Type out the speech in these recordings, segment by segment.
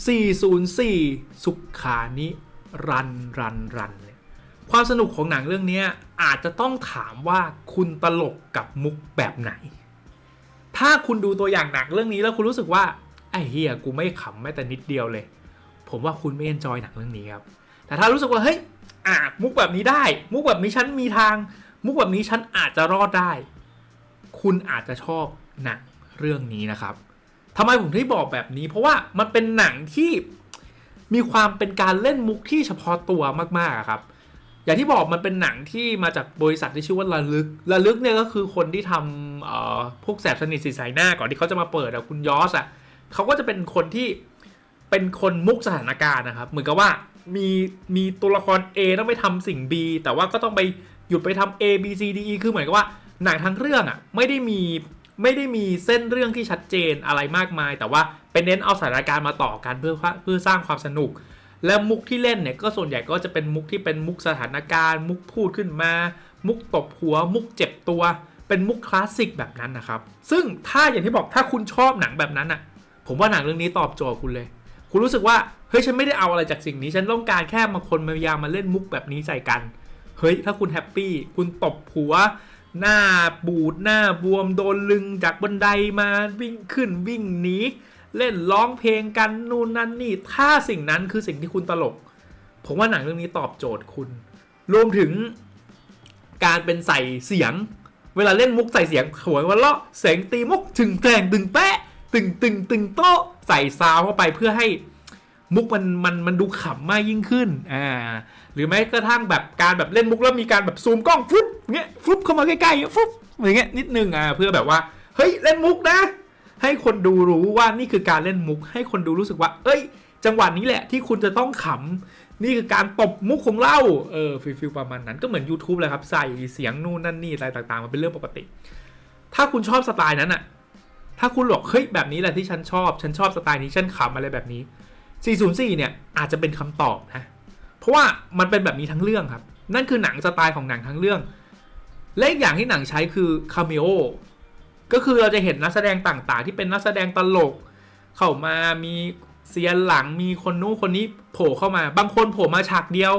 404 สุขานิรันรันรันเนี่ยความสนุกของหนังเรื่องนี้อาจจะต้องถามว่าคุณตลกกับมุกแบบไหน ถ้าคุณดูตัวอย่างหนังเรื่องนี้แล้วคุณรู้สึกว่า ไอ้เฮียกูไม่ขำแม้แต่นิดเดียวเลย ผมว่าคุณไม่เอนจอยหนังเรื่องนี้ครับ แต่ถ้ารู้สึกว่าเฮ้ยอะมุกแบบนี้ได้ มุกแบบนี้ฉันมีทาง มุกแบบนี้ฉันอาจจะรอดได้ คุณอาจจะชอบหนังเรื่องนี้นะครับ ทำไมผมถึงบอกแบบนี้ เพราะว่ามันเป็นหนังที่มีความเป็นการเล่นมุกที่เฉพาะตัวมากๆครับ อย่างที่บอกมันเป็นหนังที่มาจากบริษัทที่ชื่อว่าระลึกระลึกเนี่ยก็คือคนที่ทำเอ่อพวกแสบสนิทสีสายหน้าก่อนที่เขาจะมาเปิดอะคุณยอสอะเขาก็จะเป็นคนที่เป็นคนมุกสถานการณ์นะครับ เหมือนกับว่ามีมีตัวละคร A ต้องไปทำสิ่ง B แต่ว่าก็ต้องไปหยุดไปทำ A B C D E คือเหมือนกับว่าหนังทั้งเรื่องอะไม่ได้มี ไม่ได้มีเส้นเรื่องที่ชัดเจนอะไรมากมาย แต่ว่าเป็นเน้นเอาสถานการณ์มาต่อกันเพื่อเพื่อสร้างความสนุก และมุกที่เล่นเนี่ยก็ส่วนใหญ่ก็จะเป็นมุกที่เป็นมุกสถานการณ์ มุกพูดขึ้นมา มุกตบหัว มุกเจ็บตัว เป็นมุกคลาสสิกแบบนั้นนะครับ ซึ่งถ้าอย่างที่บอกถ้าคุณชอบหนังแบบนั้นอะ ผมว่าหนังเรื่องนี้ตอบโจทย์คุณเลย คุณรู้สึกว่าเฮ้ยฉันไม่ได้เอาอะไรจากสิ่งนี้ ฉันต้องการแค่มาคนมาพยายามมาเล่นมุกแบบนี้ใส่กัน เฮ้ยถ้าคุณแฮปปี้คุณตบหัว หน้าบูดหน้าบวมโดนลึงจากบันไดมาวิ่งขึ้นวิ่งหนีเล่นร้องเพลงกันนู่นนั่นนี่ ถ้าสิ่งนั้นคือสิ่งที่คุณตลก ผมว่าหนังเรื่องนี้ตอบโจทย์คุณ รวมถึงการเป็นใส่เสียง เวลาเล่นมุกใส่เสียงหัววันเลาะเสียงตีมุกถึงแกงตึงแปะตึงตึงตึงโต๊ะใส่ซาวเข้าไปเพื่อให้ มุกมันมันมันดูขำมากยิ่งขึ้นอ่าหรือแม้กระทั่งแบบการแบบเล่นมุกแล้วมีการแบบซูมกล้องฟึบเงี้ยฟึบเข้ามาใกล้ๆฟึบอย่างเงี้ยนิดนึงอ่าเพื่อแบบว่าเฮ้ยเล่นมุกนะ ให้คนดูรู้ว่านี่คือการเล่นมุก ให้คนดูรู้สึกว่า เอ้ย จังหวะนี้แหละที่คุณจะต้องขำนี่คือการตบมุกของเราเออฟิลฟิลประมาณนั้นก็เหมือน YouTube เลยครับใส่เสียงนู่นนั่นนี่อะไรต่างๆมันเป็นเรื่องปกติ ถ้าคุณชอบสไตล์นั้นอะถ้าคุณบอกเฮ้ยแบบนี้แหละที่ฉันชอบ ฉันชอบสไตล์นี้ฉันขำอะไรแบบนี้ 404 เนี่ยอาจจะเป็นคำตอบนะ เพราะว่ามันเป็นแบบนี้ทั้งเรื่องครับ นั่นคือหนังสไตล์ของหนังทั้งเรื่อง และอีกอย่างที่หนังใช้คือคาเมโอ ก็คือเราจะเห็นนักแสดงต่างๆ ที่เป็นนักแสดงตลก เข้ามามีเซียนหลังมีคนนู้นคนนี้โผล่เข้ามา บางคนโผล่มาฉากเดียว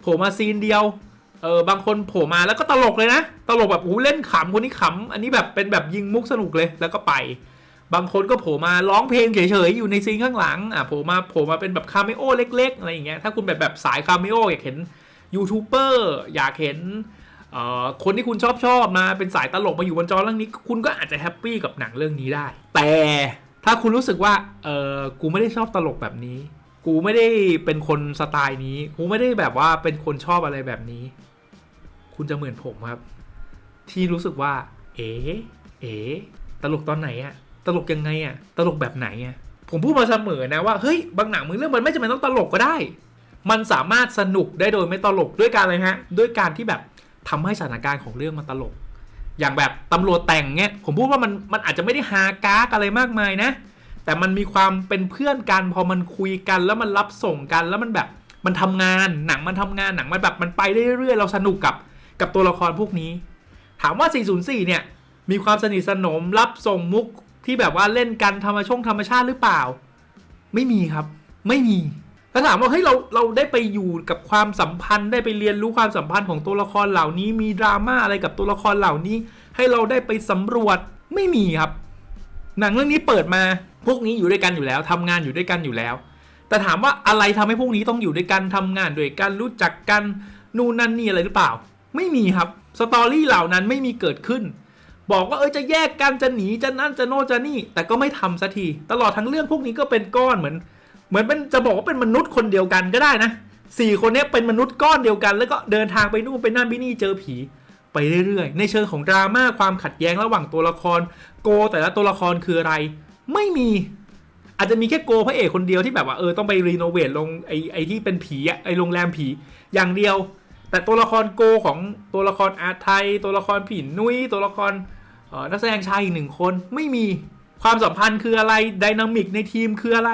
โผล่มาซีนเดียว เออบางคนโผล่มาแล้วก็ตลกเลยนะ ตลกแบบโอ้เล่นขำคนนี้ขำ อันนี้แบบเป็นแบบยิงมุกสนุกเลยแล้วก็ไป บางคนก็โผล่มาร้องเพลงเฉยๆ อยู่ในซีนข้างหลังอะโผล่มาโผล่มาเป็นแบบคาเมโอเล็ก ๆ อะไรอย่างเงี้ยถ้าคุณแบบแบบสายคาเมโออยากเห็นยูทูบเบอร์อยากเห็นคนที่คุณชอบชอบมาเป็นสายตลกมาอยู่บนจอเรื่องนี้ คุณก็อาจจะแฮปปี้กับหนังเรื่องนี้ได้ แต่ถ้าคุณรู้สึกว่าเออกูไม่ได้ชอบตลกแบบนี้ กูไม่ได้เป็นคนสไตล์นี้ กูไม่ได้แบบว่าเป็นคนชอบอะไรแบบนี้ คุณจะเหมือนผมครับ ที่รู้สึกว่า เอ๋เอ๋ตลกตอนไหนอะ ตลกยังไงอะตลกแบบไหนอะผมพูดมาเสมอนะว่าเฮ้ยบางหนังมึงเรื่องมันไม่จำเป็นต้องตลกก็ได้ มันสามารถสนุกได้โดยไม่ตลกด้วยการอะไรฮะ ด้วยการที่แบบทำให้สถานการณ์ของเรื่องมันตลก อย่างแบบตำรวจแต่งเงี้ยผมพูดว่ามันมันอาจจะไม่ได้ฮากากอะไรมากมายนะ แต่มันมีความเป็นเพื่อนกันพอมันคุยกันแล้วมันรับส่งกันแล้วมันแบบมันทำงานหนังมันทำงานหนังมันแบบมันไปได้เรื่อยๆเราสนุกกับกับตัวละครพวกนี้ ถามว่า 404 เนี่ยมีความสนิทสนมรับส่งมุก ที่แบบว่าเล่นกันธรรมชงธรรมชาติหรือเปล่า ไม่มีครับ ไม่มีถ้าถามว่าเฮ้ยเราเราได้ไปอยู่กับความสัมพันธ์ได้ไปเรียนรู้ความสัมพันธ์ของตัวละครเหล่านี้มีดราม่าอะไรกับตัวละครเหล่านี้ ให้เราได้ไปสำรวจไม่มีครับ หนังเรื่องนี้เปิดมา พวกนี้อยู่ด้วยกันอยู่แล้วทำงานอยู่ด้วยกันอยู่แล้ว แต่ถามว่าอะไรทำให้พวกนี้ต้องอยู่ด้วยกันทำงานด้วยกันรู้จักกันนู่นนั่นนี่อะไรหรือเปล่า ไม่มีครับสตอรี่เหล่านั้นไม่มีเกิดขึ้น บอกว่าเออจะแยกกันจะหนีจะนั่นจะโน่นจะนี่ แต่ก็ไม่ทำสักที ตลอดทั้งเรื่องพวกนี้ก็เป็นก้อนเหมือน เหมือนเป็นจะบอกว่าเป็นมนุษย์คนเดียวกันก็ได้นะสี่คนนี้เป็นมนุษย์ก้อนเดียวกัน แล้วก็เดินทางไปนู่นไปนั่นไปนี่เจอผีไปเรื่อยๆ ในเชิงของดราม่าความขัดแย้งระหว่างตัวละคร โกแต่ละตัวละครคืออะไร ไม่มี อาจจะมีแค่โกพระเอกคนเดียวที่แบบว่าเออต้องไปรีโนเวทลงไอ้ไอ้ที่เป็นผีอะไอ้โรงแรมผี อย่างเดียว แต่ตัวละครโกของตัวละครอาไทย ตัวละครผีนุ้ยตัวละครนักแสดงชายอีกหนึ่งคนไม่มีความสัมพันธ์คืออะไรดินามิกในทีมคืออะไร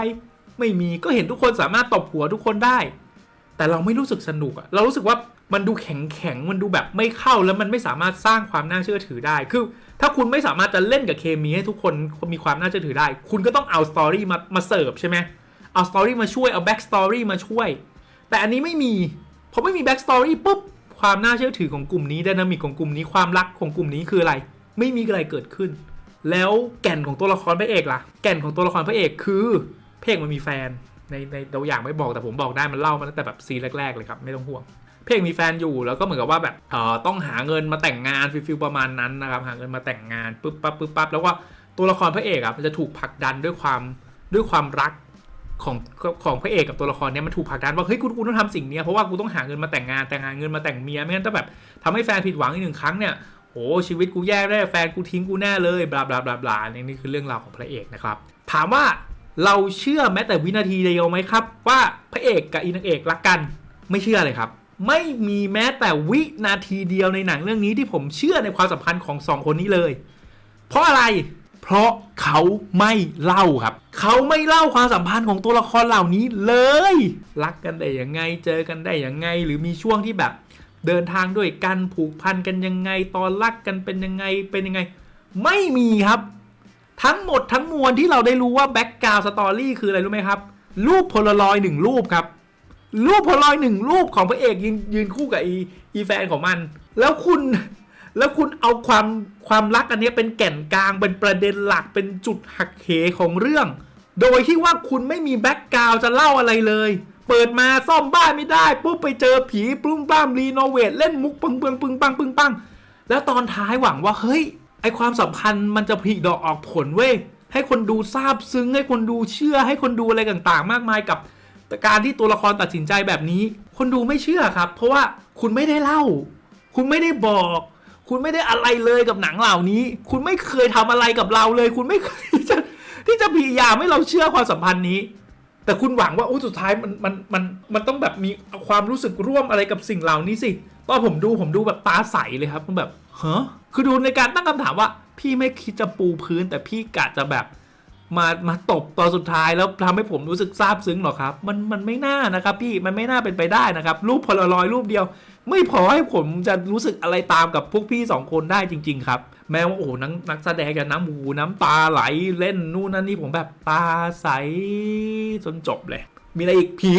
ไม่มีก็เห็นทุกคนสามารถตบหัวทุกคนได้ แต่เราไม่รู้สึกสนุกอะเรารู้สึกว่ามันดูแข็งแข็งมันดูแบบไม่เข้าแล้วมันไม่สามารถสร้างความน่าเชื่อถือได้ คือถ้าคุณไม่สามารถจะเล่นกับเคมีให้ทุกคนมีความน่าเชื่อถือได้ คุณก็ต้องเอาสตอรี่มามาเสิร์ฟใช่ไหมเอาสตอรี่มาช่วยเอาแบ็กสตอรี่มาช่วย แต่อันนี้ไม่มี พอไม่มีแบ็กสตอรี่ปุ๊บความน่าเชื่อถือของกลุ่มนี้ไดนามิกของกลุ่มนี้ความรักของกลุ่มนี้คืออะไร ไม่มีอะไรเกิดขึ้น แล้วแก่นของตัวละครพระเอกล่ะ แก่นของตัวละครพระเอกคือพเอกมันมีแฟนในในเราอย่ากไม่บอกแต่ผมบอกได้มันเล่ามาตั้งแต่แบบซีนแรกๆเลยครับไม่ต้องห่วงเพลงมีแฟนอยู่แล้วก็เหมือนกับว่าแบบเอ่อต้องหาเงินมาแต่งงานฟิลฟิลประมาณนั้นนะครับหาเงินมาแต่งงานปุ๊บปั๊บปุ๊บปั๊บแล้วก็ตัวละครพระเอกอะมันจะถูกผลักดันด้วยความด้วยความรัก ของของพระเอกกับตัวละครเนี้ยมันถูกผลักดันว่าเฮ้ยกูกูต้องทำสิ่งเนี้ยเพราะว่ากูต้องหาเงินมาแต่งงานแต่งงานเงินมาแต่งเมียไม่งั้นถ้าแบบทำให้แฟนผิดหวังอีกหนึ่งครั้งเนี่ยโอ้ชีวิตกูแย่แน่แฟนกูทิ้งกูแน่เลยบลาบลาบลาบลานี่นี่คือเรื่องราวของพระเอกนะครับถามว่าเราเชื่อแม้แต่วินาทีเดียวไหมครับ ว่าพระเอกกับอีนางเอกรักกัน ไม่เชื่อเลยครับ ไม่มีแม้แต่วินาทีเดียวในหนังเรื่องนี้ที่ผมเชื่อในความสัมพันธ์ของสองคนนี้เลย เพราะอะไร เพราะเขาไม่เล่าครับ เขาไม่เล่าความสัมพันธ์ของตัวละครเหล่านี้เลย รักกันได้ยังไงเจอกันได้ยังไง หรือมีช่วงที่แบบ เดินทางด้วยกันผูกพันกันยังไง ตอนรักกันเป็นยังไงเป็นยังไง ไม่มีครับ ทั้งหมดทั้งมวลที่เราได้รู้ว่าแบ็กกราวสตอรี่คืออะไรรู้ไหมครับ รูปโพลารอยหนึ่งรูปครับรูปพลอยหนึ่งรูปของพระเอกยืนยืนคู่กับอีอีแฟนของมัน แล้วคุณ แล้วคุณเอาความความรักอันนี้เป็นแก่นกลางเป็นประเด็นหลักเป็นจุดหักเหของเรื่อง โดยที่ว่าคุณไม่มีแบ็กกราวจะเล่าอะไรเลย เปิดมาซ่อมบ้านไม่ได้ปุ๊บไปเจอผีปลุ้มปล้ามรีโนเวทเล่นมุกปึงปึงปึงปังปึงปังแล้วตอนท้ายหวังว่าเฮ้ยไอความสัมพันธ์มันจะผลิดอกออกผลเว้ยให้คนดูซาบซึ้งให้คนดูเชื่อให้คนดูอะไรต่างๆ มากมายกับการที่ตัวละครตัดสินใจแบบนี้ คนดูไม่เชื่อครับ เพราะว่าคุณไม่ได้เล่า คุณไม่ได้บอก คุณไม่ได้อะไรเลยกับหนังเหล่านี้ คุณไม่เคยทำอะไรกับเราเลย คุณไม่เคยที่จะที่จะพยายามให้เราเชื่อความสัมพันธ์นี้ แต่คุณหวังว่าโอ้สุดท้ายมันมันมันมันต้องแบบมีความรู้สึกร่วมอะไรกับสิ่งเหล่านี้สิตอนผมดูผมดูแบบตาใสเลยครับมันแบบฮะคือดูในการตั้งคำถามว่า พี่ไม่คิดจะปูพื้นแต่พี่กะจะแบบ มามาตบตอนสุดท้ายแล้วทำให้ผมรู้สึกซาบซึ้งหรอครับ มันมันไม่น่านะครับ พี่มันไม่น่าเป็นไปได้นะครับ รูปพลารอยรูปเดียว ไม่พอให้ผมจะรู้สึกอะไรตามกับพวกพี่สองคนได้จริง ๆ ครับแม้ว่าโอ้โหนักนักแสดงกับน้ำหูน้ำตาไหลเล่นนู่นนั่นนี่ผมแบบตาใสจนจบเลย มีอะไรอีกผี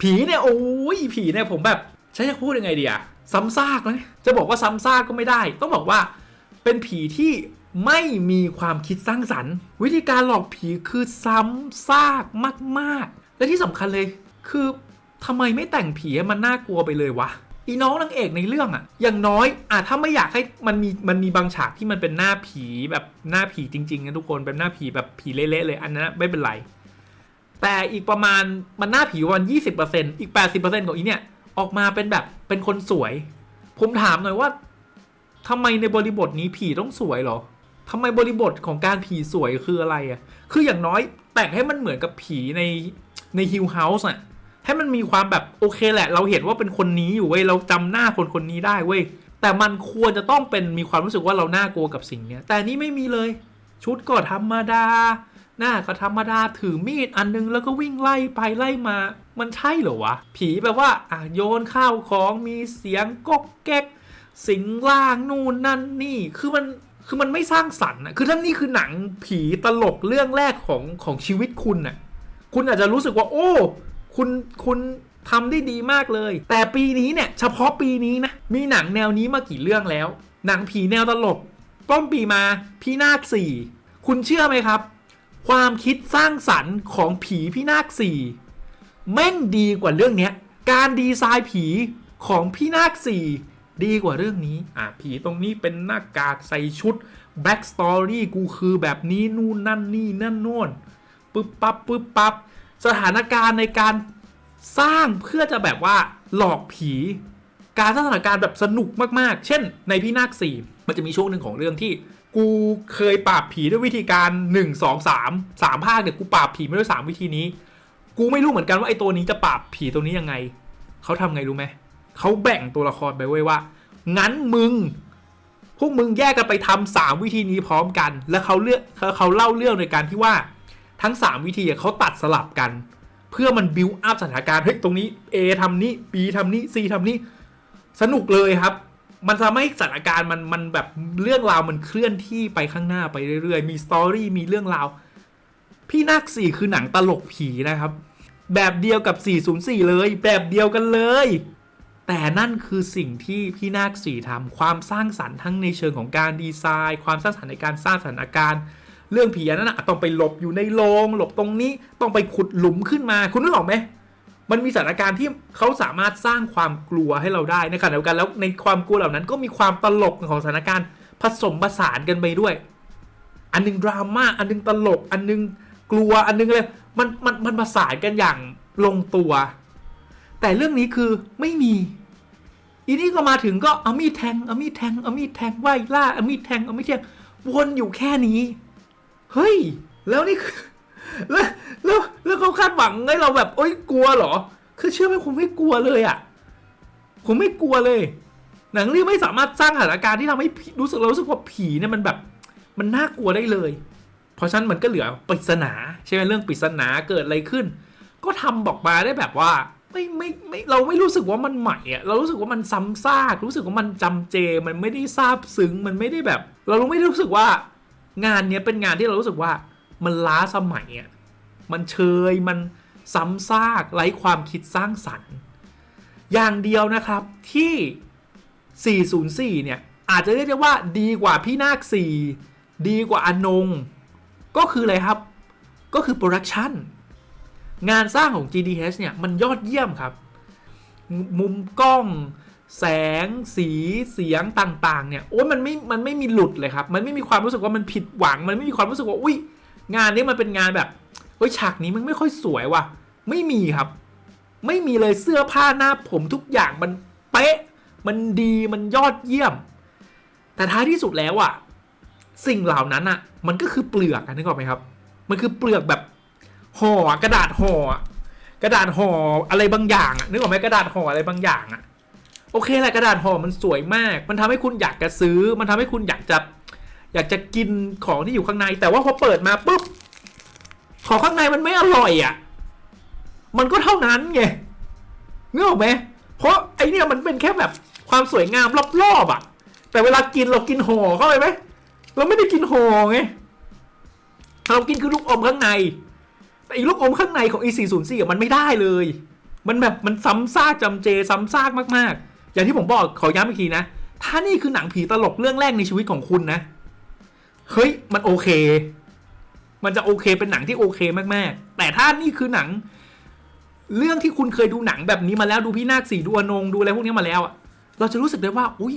ผีเนี่ยโอ้ยผีเนี่ยผมแบบใช้จะพูดยังไงดีอะซ้ำซากนะจะบอกว่าซ้ำซากก็ไม่ได้ ต้องบอกว่าเป็นผีที่ ไม่มีความคิดสร้างสรรค์ วิธีการหลอกผีคือซ้ำซากมาก ๆ และที่สำคัญเลยคือทำไมไม่แต่งผีให้มันน่ากลัวไปเลยวะอีน้องนางเอกในเรื่องอะอย่างน้อยอะถ้าไม่อยากให้มันมีมันมีบางฉากที่มันเป็นหน้าผีแบบหน้าผีจริงๆนะทุกคนเป็นหน้าผีแบบผีเละๆเลยอันนั้นไม่เป็นไร แต่อีกประมาณมันหน้าผีวันยี่สิบเปอร์เซ็นอีกแปดสิบเปอร์เซ็นของอีเนี่ยออกมาเป็นแบบเป็นคนสวย ผมถามหน่อยว่าทำไมในบริบทนี้ผีต้องสวยหรอ ทำไมบริบทของการผีสวยคืออะไรอะ่ะ คืออย่างน้อยแต่งให้มันเหมือนกับผีในในฮิลเฮาส์อะ ให้มันมีความแบบโอเคแหละ เราเห็นว่าเป็นคนนี้อยู่เว้ย เราจำหน้าคนคนนี้ได้เว้ย แต่มันควรจะต้องเป็นมีความรู้สึกว่าเราน่ากลัวกับสิ่งเนี้ย แต่นี่ไม่มีเลย ชุดก็ธรรมดา หน้าก็ธรรมดา ถือมีดอันนึงแล้วก็วิ่งไล่ไปไล่มา มันใช่เหรอวะ ผีแบบว่าอะโยนข้าวของมีเสียงก๊อกแก๊ก สิงล่างนู่นนั่นนี่ คือมัน คือมันไม่สร้างสรรค์อะคือทั้งนี้คือหนังผีตลกเรื่องแรกของของชีวิตคุณน่ะ คุณอาจจะรู้สึกว่า โอ้ คุณคุณทำได้ดีมากเลย แต่ปีนี้เนี่ย เฉพาะปีนี้นะ มีหนังแนวนี้มากี่เรื่องแล้ว หนังผีแนวตลก ต้นปีมาพี่นาคสี่คุณเชื่อไหมครับ ความคิดสร้างสรรค์ของผีพี่นาคสี่แม่งดีกว่าเรื่องเนี้ย การดีไซน์ผีของพี่นาคสี่ ดีกว่าเรื่องนี้ อะ ผีตรงนี้เป็นหน้ากากใส่ชุดแบ็กสตอรี่กูคือแบบนี้นู่นนั่นนี่นั่นโน่นปึ๊บปั๊บปึ๊บปั๊บสถานการณ์ในการสร้างเพื่อจะแบบว่าหลอกผี การสร้างสถานการณ์แบบสนุกมากๆ เช่น ในพี่นาคสี่มันจะมีช่วงหนึ่งของเรื่องที่ กูเคยปราบผีด้วยวิธีการ 1 2 3 3ภาคเนี่ยกูปราบผีไม่ด้วย3วิธีนี้ กูไม่รู้เหมือนกันว่าไอ้ตัวนี้จะปราบผีตัวนี้ยังไงเขาทำไงรู้ไหม เขาแบ่งตัวละครไปไว้ว่า งั้นมึง พวกมึงแยกกันไปทำสามวิธีนี้พร้อมกัน แล้วเขาเลือกเขาเขาเล่าเรื่องในการที่ว่าทั้ง 3 วิธีเขาตัดสลับกัน เพื่อมันบิวอัพสถานการณ์เฮ้ยตรงนี้ A ทำนี้ B ทำนี้ C ทำนี้ สนุกเลยครับ มันทำให้สถานการณ์มันมันแบบเรื่องราวมันเคลื่อนที่ไปข้างหน้าไปเรื่อยๆ มีสตอรี่มีเรื่องราวพพี่นาคสี่คือหนังตลกผีนะครับ แบบเดียวกับ 404 เลย แบบเดียวกันเลย แต่นั่นคือสิ่งที่พี่นาคสี่ทำความสร้างสรรค์ทั้งในเชิงของการดีไซน์ ความสร้างสรรค์ในการสร้างสถานการณ์เรื่องผีอันนั้นนะต้องไปหลบอยู่ในโรงหลบตรงนี้ต้องไปขุดหลุมขึ้นมา คุณนึกออกไหมมันมีสถานการณ์ที่เขาสามารถสร้างความกลัวให้เราได้ในขณะเดียวกันแล้วในความกลัวเหล่านั้นก็มีความตลกของสถานการณ์ผสมผสานกันไปด้วย อันหนึงดราม่าอันหนึงตลก อันหนึงกลัวอันหนึงอะไรมันมันมันผสานกันอย่างลงตัว แต่เรื่องนี้คือไม่มี อีนี่ก็มาถึงก็เอามีดแทงเอามีดแทงเอามีดแทงไหวล่าเอามีดแทงเอามีดแทงวนอยู่แค่นี้ เฮ้ย แล้วนี่คือแล้วแล้วแล้วเขาคาดหวังให้เราแบบโอ๊ยกลัวเหรอ คือเชื่อไหมผมไม่กลัวเลยอะ่ะ ผมไม่กลัวเลย หนังเรื่องไม่สามารถสร้างสถานการณ์ที่ทำให้รู้สึกเรารู้สึกว่าผีเนี่ยมันแบบ มันน่ากลัวได้เลย เพราะฉะนั้นมันก็เหลือปริศนาใช่ไหมเรื่องปริศนาเกิดอะไรขึ้น ก็ทำบอกมาได้แบบว่า ไม่ไม่ไม่เราไม่รู้สึกว่ามันใหม่อะเรารู้สึกว่ามันซ้ำซากรู้สึกว่ามันจำเจ มันไม่ได้ซาบซึ้งมันไม่ได้แบบ เราไม่ได้รู้สึกว่างานเนี้ยเป็นงานที่เรารู้สึกว่ามันล้าสมัยอะมันเชยมันซ้ำซากไร้ความคิดสร้างสรรค์ อย่างเดียวนะครับที่ 404 เนี่ย อาจจะเรียกได้ว่าดีกว่าพี่นาค 4 ดีกว่าอนง ก็คืออะไรครับ ก็คือโปรดักชั่น งานสร้างของ GDH เนี่ยมันยอดเยี่ยมครับ มุมกล้อง แสง สีเสียงต่างๆ เนี่ยโอ้ยมันไม่มันไม่มีหลุดเลยครับ มันไม่มีความรู้สึกว่ามันผิดหวัง มันไม่มีความรู้สึกว่าอุ้ยงานนี้มันเป็นงานแบบเฮ้ยฉากนี้มันไม่ค่อยสวยว่ะ ไม่มีครับ ไม่มีเลยเสื้อผ้าหน้าผมทุกอย่างมันเป๊ะ มันดีมันยอดเยี่ยม แต่ท้ายที่สุดแล้วอะสิ่งเหล่านั้นอะมันก็คือเปลือกอะนึกออกไหมครับ มันคือเปลือกแบบ ห่อกระดาษห่อกระดาษห่ออะไรบางอย่างอะนึกออกไหมกระดาษห่ออะไรบางอย่างอะโอเคแหละกระดาษห่อมันสวยมาก มันทำให้คุณอยากจะซื้อ มันทำให้คุณอยากจะ อยากจะกินของที่อยู่ข้างใน แต่ว่าพอเปิดมาปุ๊บของข้างในมันไม่อร่อยอะ่ะ มันก็เท่านั้นไงนึกออกไหมเพราะไอเนี่ยมันเป็นแค่แบบความสวยงามรอบๆอะ่ะ แต่เวลากินเรากินห่อเข้าไปไหมเราไม่ได้กินห่อไงเรากินคือลูกอมข้างใน แต่อีลูกอมข้างในของ E404 อ่มันไม่ได้เลย มันแบบมันซ้ำซากจำเจซ้ำซากมากๆ อย่างที่ผมบอกขอย้ำอีกทีนะ ถ้านี่คือหนังผีตลกเรื่องแรกในชีวิตของคุณนะ เฮ้ย มันโอเค มันจะโอเคเป็นหนังที่โอเคมากๆ แต่ถ้านี่คือหนัง เรื่องที่คุณเคยดูหนังแบบนี้มาแล้วดูพี่นาคสีดูอนงดูอะไรพวกนี้มาแล้วอะเราจะรู้สึกได้ว่า อุ้ย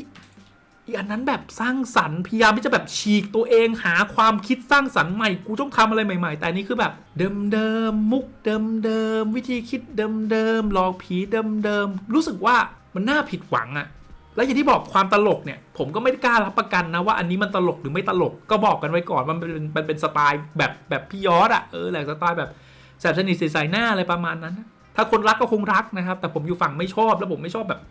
อีอันนั้นแบบสร้างสรรค์พยายามที่จะแบบฉีกตัวเองหาความคิดสร้างสรรค์ใหม่กูต้องทำอะไรใหม่ ๆ แต่นี้คือแบบ เดิมๆมุกเดิมๆวิธีคิดเดิมๆหลอกผีเดิมๆรู้สึกว่ามันน่าผิดหวังอะและอย่างที่บอกความตลกเนี่ย ผมก็ไม่กล้ารับประกันนะว่าอันนี้มันตลกหรือไม่ตลกก็บอกกันไว้ก่อนมันเป็นมันเป็นสไตล์แบบแบบพี่ยอดอะเออแหละสไตล์แบบแสบสนิทใส่หน้าอะไรประมาณนั้น ถ้าคนรักก็คงรักนะครับ แต่ผมอยู่ฝั่งไม่ชอบแล้วผมไม่ชอบแบบ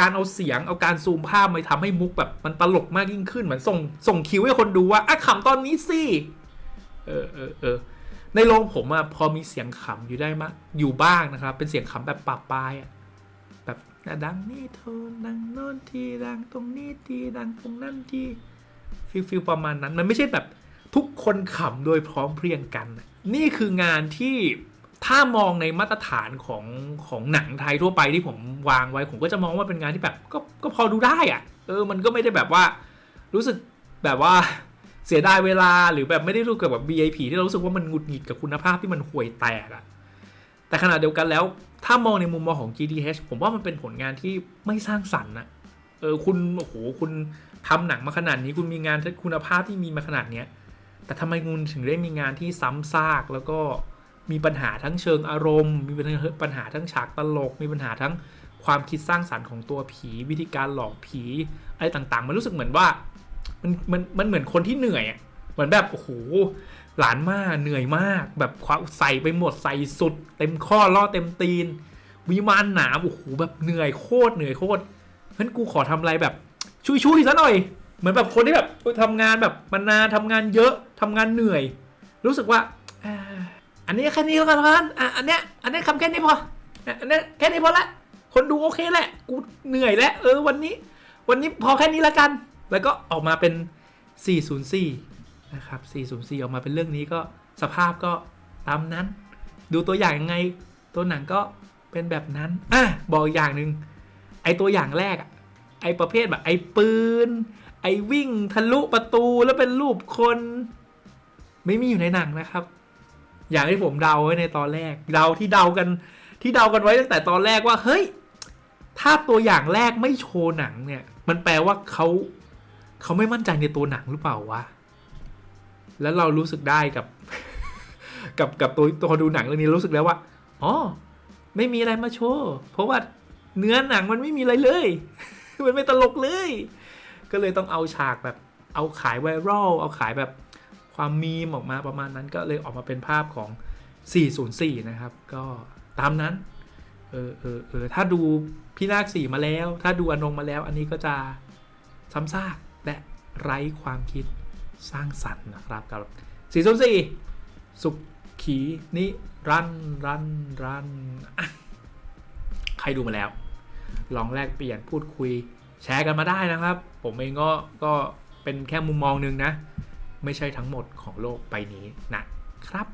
การเอาเสียงเอาการซูมภาพมาทำให้มุกแบบมันตลกมากยิ่งขึ้นเหมือนส่งส่งคิวให้คนดูว่าอะขำตอนนี้สิเออเออเออในโรงผมอะพอมีเสียงขำอยู่ได้มากอยู่บ้างนะครับ เป็นเสียงขำแบบปรับปลายอะแบบดังนี่โทนดังโน่นทีดังตรงนี้ทีดังตรงนั่นทีฟิลฟิลประมาณนั้น มันไม่ใช่แบบทุกคนขำโดยพร้อมเพรียงกัน นี่คืองานที่ ถ้ามองในมาตรฐานของของหนังไทยทั่วไปที่ผมวางไว้ ผมก็จะมองว่าเป็นงานที่แบบก็ก็พอดูได้อะเออมันก็ไม่ได้แบบว่า รู้สึกแบบว่าเสียดายเวลาหรือแบบไม่ได้รู้เกับแบบ VIP ที่เรารู้สึกว่ามันหงุดหงิดกับคุณภาพที่มันห่วยแตกอะแต่ขณะเดียวกันแล้ว ถ้ามองในมุมมองของ GDH ผมว่ามันเป็นผลงานที่ไม่สร้างสรรค์นะเออคุณโอ้โหคุณทำหนังมาขนาดนี้คุณมีงานคุณภาพที่มีมาขนาดเนี้ยแต่ทำไมคุณถึงได้มีงานที่ซ้ำซากแล้วก็ มีปัญหาทั้งเชิงอารมณ์ มีปัญหาทั้งฉากตลก มีปัญหาทั้งความคิดสร้างสรรค์ของตัวผีวิธีการหลอกผีอะไรต่างๆ มันรู้สึกเหมือนว่ามันมันมันเหมือนคนที่เหนื่อยอะเหมือนแบบโอ้โหหลานมากเหนื่อยมาก แบบความใส่ไปหมดใส่สุด เต็มข้อล่อเต็มตีนวิมานหนามโอ้โหแบบเหนื่อยโคตรเหนื่อยโคตรเพราะนั้นกูขอทำอะไรแบบช่วยช่วยๆซะหน่อย เหมือนแบบคนที่แบบทำงานแบบมานานทำงานเยอะทำงานเหนื่อย รู้สึกว่า อันนี้แค่นี้แล้วกันครับอะอันเนี้ยอันเนี้ยคำแค่นี้พออันเนี้ยแค่นี้พอละคนดูโอเคแหละกูเหนื่อยแล้วเออวันนี้ วันนี้พอแค่นี้และกัน แล้วก็ออกมาเป็น 404 นะครับ 404 ออกมาเป็นเรื่องนี้ก็สภาพก็ตามนั้น ดูตัวอย่างยังไง ตัวหนังก็เป็นแบบนั้นอะบอกอีกอย่างหนึ่งไอตัวอย่างแรกอะไอประเภทแบบไอปืน ไอวิ่งทะลุประตูแล้วเป็นรูปคน ไม่มีอยู่ในหนังนะครับ อย่างที่ผมเดาไว้ในตอนแรกเดาที่เดากันที่เดากันไว้ตั้งแต่ตอนแรกว่าเฮ้ย ถ้าตัวอย่างแรกไม่โชว์หนังเนี่ย มันแปลว่าเขาเขาไม่มั่นใจในตัวหนังหรือเปล่าวะแล้วเรารู้สึกได้กับ กับกับตัวตัวดูหนังเรื่องนี้รู้สึกแล้วว่าอ๋อไม่มีอะไรมาโชว์เพราะว่าเนื้อหนังมันไม่มีอะไรเลย มันไม่ตลกเลย ก็เลยต้องเอาฉากแบบ เอาขายไวรัลเอาขายแบบ ความมีมออกมาประมาณนั้นก็เลยออกมาเป็นภาพของ 404 นะครับ ก็ตามนั้น เออเออเออถ้าดูพี่นาคสี่มาแล้ว ถ้าดูอนงมาแล้ว อันนี้ก็จะซ้ำซากและไร้ความคิดสร้างสรรค์นะครับกับ 404 สุขขีนิรันรันรันใครดูมาแล้ว ลองแลกเปลี่ยนพูดคุยแชร์กันมาได้นะครับ ผมเองก็ก็เป็นแค่มุมมองหนึ่งนะ ไม่ใช่ทั้งหมดของโลกใบนี้นะครับ